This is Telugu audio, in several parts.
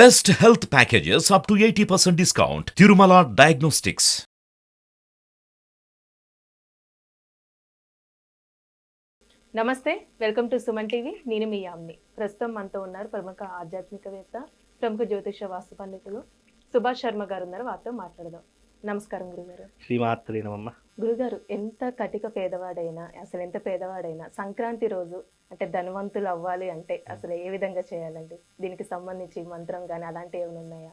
Best health packages up to 80% discount. Tirumala Diagnostics. నమస్తే వెల్కమ్ టు సుమన్ టీవీ. నేను మీ యామ్ని. ప్రస్తుతం మనతో ఉన్నారు ప్రముఖ ఆధ్యాత్మికవేత్త ప్రముఖ జ్యోతిష వాస్తు పండితులు సుభాష్ శర్మ గారు ఉన్నారు వారితో మాట్లాడదాం. నమస్కారం గురుగారు. శ్రీమాత్రి నమమ్మ గురుగారు ఎంత కటిక పేదవాడైనా అసలు ఎంత పేదవాడైనా సంక్రాంతి రోజు అంటే ధనవంతులు అవ్వాలి అంటే అసలు ఏ విధంగా చేయాలండి? దీనికి సంబంధించి మంత్రం కానీ అలాంటివి ఏమైనా ఉన్నాయా?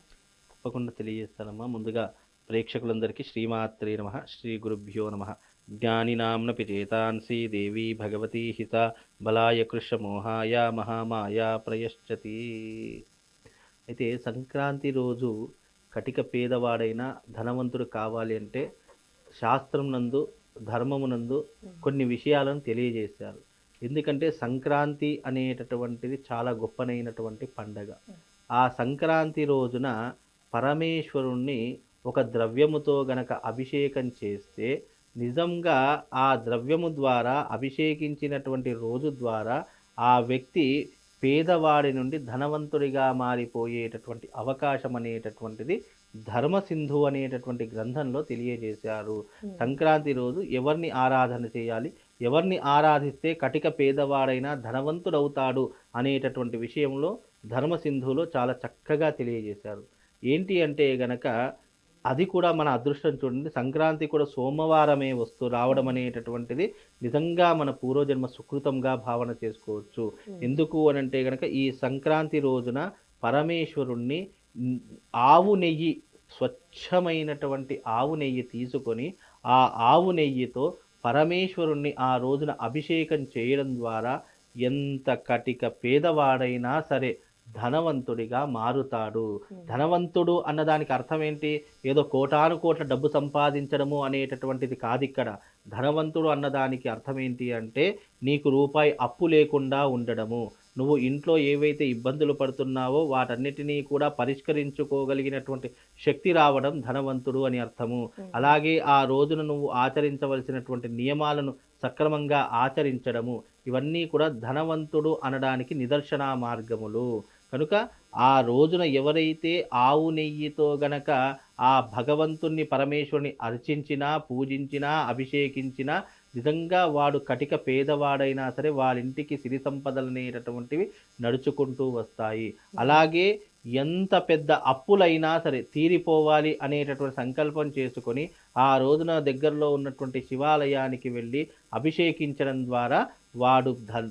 తప్పకుండా తెలియజేస్తానమ్మా. ముందుగా ప్రేక్షకులందరికీ శ్రీమాత్రి నమ. శ్రీ గురుభ్యో నమ. జ్ఞానినాంన పిచేతాన్సి దేవి భగవతి హిత బలాయ కృష్ణ మోహాయ మహామాయ ప్రయశ్చతి. అయితే సంక్రాంతి రోజు కటిక పేదవాడైన ధనవంతుడు కావాలి అంటే శాస్త్రం నందు ధర్మమునందు కొన్ని విషయాలను తెలియజేశారు. ఎందుకంటే సంక్రాంతి అనేటటువంటిది చాలా గొప్పనైనటువంటి పండగ. ఆ సంక్రాంతి రోజున పరమేశ్వరుణ్ణి ఒక ద్రవ్యముతో గనక అభిషేకం చేస్తే నిజంగా ఆ ద్రవ్యము ద్వారా అభిషేకించినటువంటి రోజు ద్వారా ఆ వ్యక్తి పేదవాడి నుండి ధనవంతుడిగా మారిపోయేటటువంటి అవకాశం అనేటటువంటిది ధర్మసింధు అనేటటువంటి గ్రంథంలో తెలియజేశారు. సంక్రాంతి రోజు ఎవరిని ఆరాధన చేయాలి? ఎవరిని ఆరాధిస్తే కటిక పేదవాడైనా ధనవంతుడవుతాడు అనేటటువంటి విషయంలో ధర్మసింధులో చాలా చక్కగా తెలియజేశారు. ఏంటి అంటే గనక అది కూడా మన అదృష్టం చూడండి. సంక్రాంతి కూడా సోమవారమే వస్తూ రావడం అనేటటువంటిది నిజంగా మన పూర్వజన్మ సుకృతంగా భావన చేసుకోవచ్చు. ఎందుకు అని అంటే గనక ఈ సంక్రాంతి రోజున పరమేశ్వరుణ్ణి ఆవు నెయ్యి స్వచ్ఛమైనటువంటి ఆవు నెయ్యి తీసుకొని ఆ ఆవు నెయ్యితో పరమేశ్వరుణ్ణి ఆ రోజున అభిషేకం చేయడం ద్వారా ఎంత కటిక పేదవాడైనా సరే ధనవంతుడిగా మారుతాడు. ధనవంతుడు అన్నదానికి అర్థం ఏంటి? ఏదో కోటాను కోట్ల డబ్బు సంపాదించడము అనేటటువంటిది కాదు ఇక్కడ ధనవంతుడు అన్నదానికి అర్థం ఏంటి అంటే నీకు రూపాయి అప్పు లేకుండా ఉండడము. నువ్వు ఇంట్లో ఏవైతే ఇబ్బందులు పడుతున్నావో వాటన్నిటినీ కూడా పరిష్కరించుకోగలిగినటువంటి శక్తి రావడం ధనవంతుడు అని అర్థము. అలాగే ఆ రోజున నువ్వు ఆచరించవలసినటువంటి నియమాలను సక్రమంగా ఆచరించడము. ఇవన్నీ కూడా ధనవంతుడు అనడానికి నిదర్శన మార్గములు. కనుక ఆ రోజున ఎవరైతే ఆవు నెయ్యితో గనక ఆ భగవంతుణ్ణి పరమేశ్వరుని అర్చించినా పూజించినా అభిషేకించినా నిజంగా వాడు కటిక పేదవాడైనా సరే వాళ్ళింటికి సిరి సంపదలు అనేటటువంటివి నడుచుకుంటూ వస్తాయి. అలాగే ఎంత పెద్ద అప్పులైనా సరే తీరిపోవాలి అనేటటువంటి సంకల్పం చేసుకొని ఆ రోజున దగ్గరలో ఉన్నటువంటి శివాలయానికి వెళ్ళి అభిషేకించడం ద్వారా వాడు ధ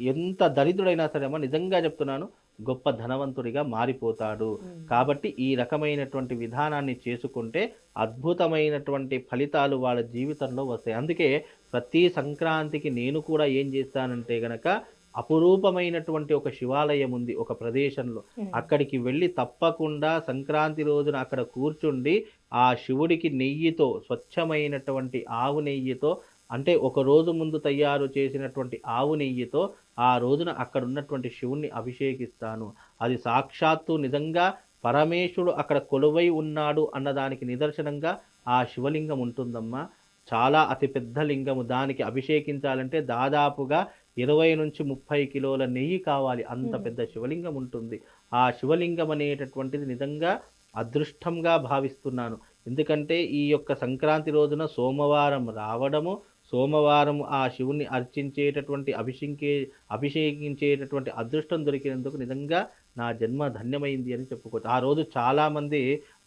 ఎంత దరిద్రుడైనా సరేమో నిజంగా చెప్తున్నాను గొప్ప ధనవంతుడిగా మారిపోతాడు. కాబట్టి ఈ రకమైనటువంటి విధానాన్ని చేసుకుంటే అద్భుతమైనటువంటి ఫలితాలు వాళ్ళ జీవితంలో వస్తాయి. అందుకే ప్రతి సంక్రాంతికి నేను కూడా ఏం చేస్తానంటే గనక అపురూపమైనటువంటి ఒక శివాలయం ఉంది ఒక ప్రదేశంలో. అక్కడికి వెళ్ళి తప్పకుండా సంక్రాంతి రోజున అక్కడ కూర్చుండి ఆ శివుడికి నెయ్యితో స్వచ్ఛమైనటువంటి ఆవు నెయ్యితో అంటే ఒక రోజు ముందు తయారు చేసినటువంటి ఆవు నెయ్యితో ఆ రోజున అక్కడ ఉన్నటువంటి శివుణ్ణి అభిషేకిస్తాను. అది సాక్షాత్తు నిజంగా పరమేశ్వరుడు అక్కడ కొలువై ఉన్నాడు అన్నదానికి నిదర్శనంగా ఆ శివలింగం ఉంటుందమ్మా. చాలా అతిపెద్ద లింగము. దానికి అభిషేకించాలంటే దాదాపుగా ఇరవై నుంచి ముప్పై కిలోల నెయ్యి కావాలి. అంత. పెద్ద శివలింగం ఉంటుంది. ఆ శివలింగం అనేటటువంటిది నిజంగా అదృష్టంగా భావిస్తున్నాను. ఎందుకంటే ఈ యొక్క సంక్రాంతి రోజున సోమవారం రావడము సోమవారం ఆ శివుణ్ణి అర్చించేటటువంటి అభిషేకే అభిషేకించేటటువంటి అదృష్టం దొరికినందుకు నిజంగా నా జన్మ ధన్యమైంది అని చెప్పుకోవచ్చు. ఆ రోజు చాలామంది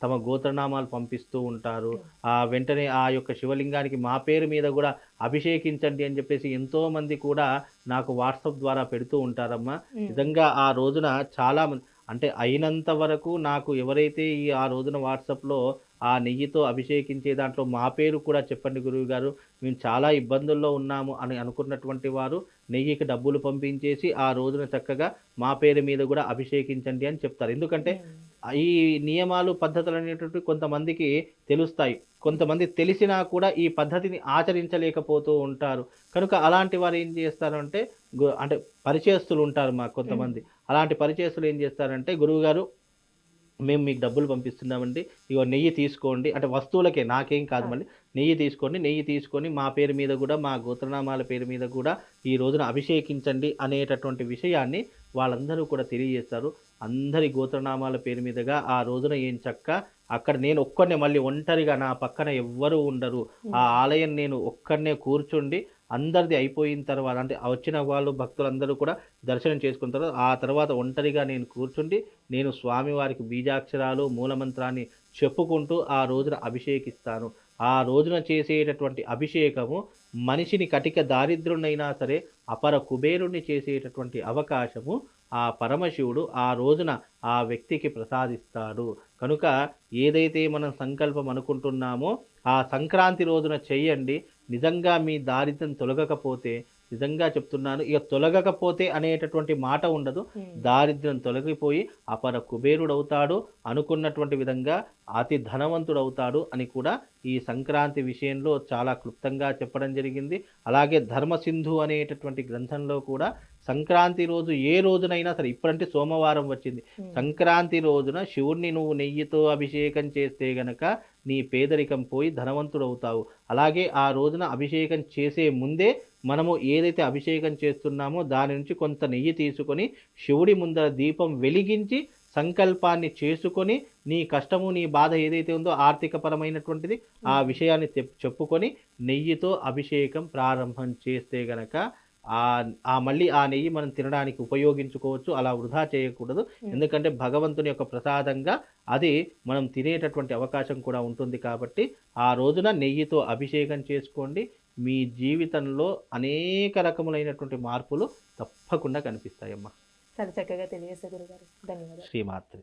తమ గోత్రనామాలు పంపిస్తూ ఉంటారు. ఆ వెంటనే ఆ యొక్క శివలింగానికి మా పేరు మీద కూడా అభిషేకించండి అని చెప్పేసి ఎంతో మంది కూడా నాకు వాట్సాప్ ద్వారా పెడుతూ ఉంటారమ్మా. నిజంగా ఆ రోజున చాలా మంది అంటే అయినంత వరకు నాకు ఎవరైతే ఈ ఆ రోజున వాట్సాప్లో ఆ నెయ్యితో అభిషేకించే దాంట్లో మా పేరు కూడా చెప్పండి గురువు గారు. మేము చాలా ఇబ్బందుల్లో ఉన్నాము అని అనుకున్నటువంటి వారు నెయ్యికి డబ్బులు పంపించేసి ఆ రోజున చక్కగా మా పేరు మీద కూడా అభిషేకించండి అని చెప్తారు. ఎందుకంటే ఈ నియమాలు పద్ధతులు అనేటువంటి కొంతమందికి తెలుస్తాయి. కొంతమంది తెలిసినా కూడా ఈ పద్ధతిని ఆచరించలేకపోతూ ఉంటారు. కనుక అలాంటి వారు ఏం చేస్తారు అంటే గు- అంటే పరిచయస్తులు ఉంటారు మాకు కొంతమంది. అలాంటి పరిచయస్తులు ఏం చేస్తారంటే గురువుగారు మేము మీకు డబ్బులు పంపిస్తున్నామండి. ఇగో నెయ్యి తీసుకోండి. అంటే వస్తువులకే నాకేం కాదు మళ్ళీ. నెయ్యి తీసుకోండి నెయ్యి తీసుకొని మా పేరు మీద కూడా మా గోత్రనామాల పేరు మీద కూడా ఈ రోజున అభిషేకించండి అనేటటువంటి విషయాన్ని వాళ్ళందరూ కూడా తెలియజేస్తారు. అందరి గోత్రనామాల పేరు మీదుగా ఆ రోజున ఏం చక్క అక్కడ నేను ఒక్కడినే మళ్ళీ ఒంటరిగా నా పక్కన ఎవ్వరూ ఉండరు. ఆ ఆలయం నేను ఒక్కడనే కూర్చుండి అందరిది అయిపోయిన తర్వాత అంటే వచ్చిన వాళ్ళు భక్తులందరూ కూడా దర్శనం చేసుకున్న తర్వాత ఆ తర్వాత ఒంటరిగా నేను కూర్చుండి నేను స్వామివారికి బీజాక్షరాలు మూలమంత్రాన్ని చెప్పుకుంటూ ఆ రోజున అభిషేకిస్తాను. ఆ రోజున చేసేటటువంటి అభిషేకము మనిషిని కటిక దారిద్రునైనా సరే అపర కుబేరుణ్ణి చేసేటటువంటి అవకాశము ఆ పరమశివుడు ఆ రోజున ఆ వ్యక్తికి ప్రసాదిస్తాడు. కనుక ఏదైతే మనం సంకల్పం అనుకుంటున్నామో ఆ సంక్రాంతి రోజున చెయ్యండి నిజంగా మీ దారిద్ర్యం తొలగకపోతే నిజంగా చెప్తున్నాను. ఇక తొలగకపోతే అనేటటువంటి మాట ఉండదు. దారిద్ర్యం తొలగిపోయి అపర కుబేరుడవుతాడు. అనుకున్నటువంటి విధంగా అతి ధనవంతుడవుతాడు అని కూడా ఈ సంక్రాంతి విషయంలో చాలా క్లుప్తంగా చెప్పడం జరిగింది. అలాగే ధర్మసింధు అనేటటువంటి గ్రంథంలో కూడా సంక్రాంతి రోజు ఏ రోజునైనా సరే ఇప్పుడంటే సోమవారం వచ్చింది. సంక్రాంతి రోజున శివుణ్ణి నువ్వు నెయ్యితో అభిషేకం చేస్తే గనక నీ పేదరికం పోయి ధనవంతుడవుతావు. అలాగే ఆ రోజున అభిషేకం చేసే ముందే మనము ఏదైతే అభిషేకం చేస్తున్నామో దాని నుంచి కొంత నెయ్యి తీసుకొని శివుడి ముందర దీపం వెలిగించి సంకల్పాన్ని చేసుకొని నీ కష్టము నీ బాధ ఏదైతే ఉందో ఆర్థికపరమైనటువంటిది ఆ విషయాన్ని చెప్పుకొని నెయ్యితో అభిషేకం ప్రారంభం చేస్తే గనక ఆ మళ్ళీ ఆ నెయ్యి మనం తినడానికి ఉపయోగించుకోవచ్చు. అలా వృధా చేయకూడదు. ఎందుకంటే భగవంతుని యొక్క ప్రసాదంగా అది మనం తినేటటువంటి అవకాశం కూడా ఉంటుంది కాబట్టి ఆ రోజున నెయ్యితో అభిషేకం చేసుకోండి. మీ జీవితంలో అనేక రకములైనటువంటి మార్పులు తప్పకుండా కనిపిస్తాయమ్మా. చాలా చక్కగా తెలియజేసే గురుగారు. ధన్యవాదాలు. శ్రీమాత్రి.